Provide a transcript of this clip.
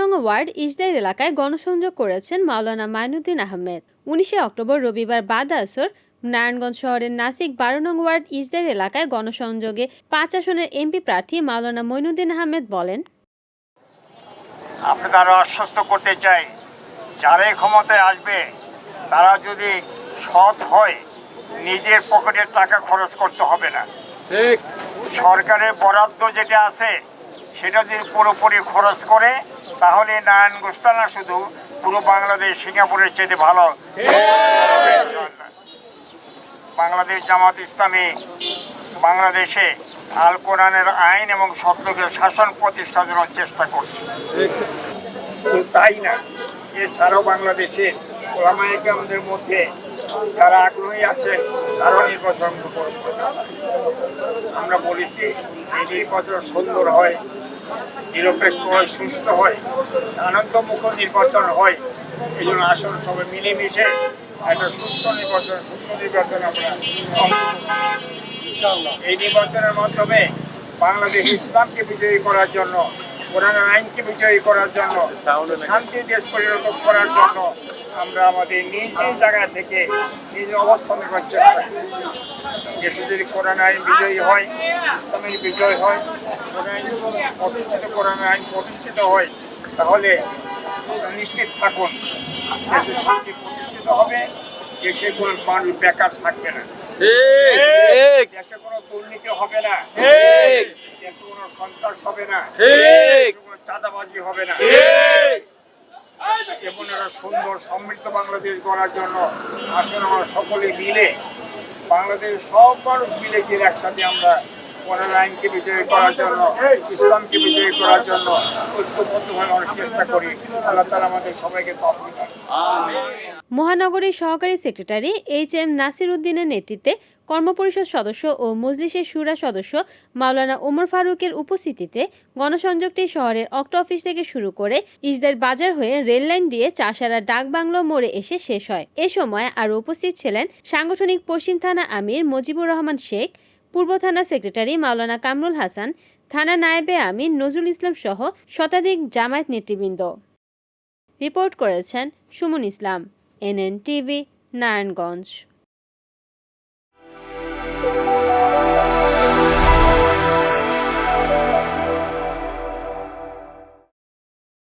Word Israel এলাকায় গণসংযোগ করেছেন মাওলানা মাইনুদ্দিন আহমেদ। উনিশে অক্টোবর রবিবার বাদ আসর নারায়ণগঞ্জ শহরের নাসিক বারো নং ওয়ার্ড ইসরায়েল এলাকায় গণসংযোগে পাঁচ আসনের এমপি প্রার্থী মাওলানা মইনুদ্দিন আহমেদ বলেন আপনাকে আরও আশ্বস্ত করতে চাই যারাই ক্ষমতায় আসবে তারা যদি সৎ হয় নিজের পকেটের টাকা খরচ করতে হবে না। সরকারের বরাদ্দ যেটা আছে সেটা যদি পুরোপুরি খরচ করে, তাহলে নারায়ণ গোস্তানা শুধু পুরো বাংলাদেশ, সিঙ্গাপুরের চেয়ে ভালো। বাংলাদেশ জামাত ইসলামী বাংলাদেশে আল কোরআনের আইন এবং সত্যকে শাসন প্রতিষ্ঠার জন্য চেষ্টা করছে। তাই না? এছাড়াও বাংলাদেশের ওলামাইকামদের মধ্যে যারা আগ্রহী আছেন, তারাও নির্বাচন আমরা বলেছি, এই নির্বাচন সুন্দর হয়। নিরপেক্ষ হয় সুস্থ হয় আনন্দমুখ নির্বাচন হয় এই জন্য আসলে সবাই মিলেমিশে একটা সুস্থ নির্বাচন সুস্থ নির্বাচন আমরা এই নির্বাচনের মাধ্যমে বাংলাদেশ ইসলামকে বিজয়ী করার জন্য, কোরআন আইনকে বিজয়ী করার জন্য, শান্তি দেশ পরিণত করার জন্য আমরা আমাদের নিজ নিজ জায়গা থেকে নিজ অবস্থান করতে পারি। দেশে যদি কোরআন আইন বিজয়ী হয়, ইসলামের বিজয় হয় প্রতিষ্ঠিত কোরআন আইন প্রতিষ্ঠিত হয় তাহলে নিশ্চিত থাকুন দেশে শান্তি প্রতিষ্ঠিত হবে দেশে কোনো মানুষ বেকার থাকবে না। ঠিক। দেশে কোনো দুর্নীতি হবে না। ঠিক। দেশে কোনো সন্ত্রাস হবে না। কোনো চাঁদাবাজি হবে না। ঠিক। এমন একটা সুন্দর সমৃদ্ধ বাংলাদেশ গড়ার জন্য আসলে আমরা সকলে মিলে বাংলাদেশের সব মানুষ মিলে গিয়ে একসাথে আমরা কোরআন আইনকে বিজয়ী করার জন্য, ইসলামকে বিজয়ী করার জন্য ঐক্যবদ্ধভাবে আমরা চেষ্টা করি। আল্লাহ তালা আমাদের সবাইকে মহানগরীর সহকারী সেক্রেটারি এইচ এম নাসির উদ্দিনের নেতৃত্বে কর্মপরিষদ সদস্য ও মজলিসের সুরা সদস্য মাওলানা ওমর ফারুকের উপস্থিতিতে গণসংযোগটি শহরের অক্ট অফিস থেকে শুরু করে ইসদের বাজার হয়ে রেললাইন দিয়ে চাষারা ডাকবাংলো মোড়ে এসে শেষ হয়। এ সময় আরও উপস্থিত ছিলেন সাংগঠনিক পশ্চিম থানা আমির মুজিবুর রহমান শেখ পূর্ব থানা সেক্রেটারি মাওলানা কামরুল হাসান, থানা নায়েবে আমিন নজরুল ইসলাম সহ শতাধিক জামায়াত নেতৃবৃন্দ। রিপোর্ট করেছেন সুমন ইসলাম, এনএন টিভি, নারায়ণগঞ্জ।